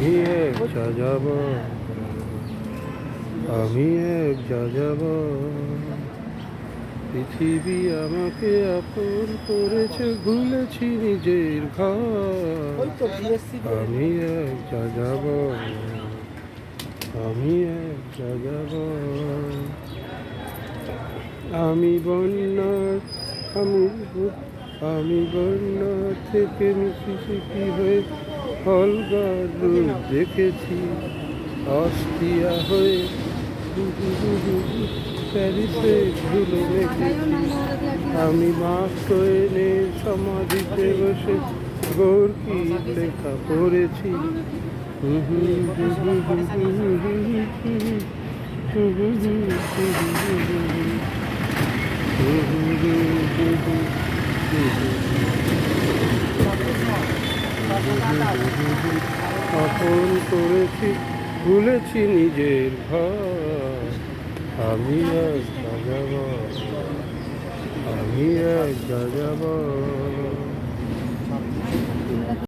আমি এক যাব। আমি এক যাব। পৃথিবী আমাকে আপন করেছে ভুলেছি নিজের ঘর। আমি এক যাব। আমি এক যাব। আমি বন্যার আমি আমি বন্যা থেকে মিশিসিপি হয়ে অলগার রূপ দেখেছি অস্ট্রিয়া হয়ে প্যারিসে ধুলো মেখেছি আমি সমাধিতে বসে গোর্কি লেখা পড়েছি। হুম আপন করেছি ভুলেছি নিজের ঘর আমি এক যাব আমি এক যাব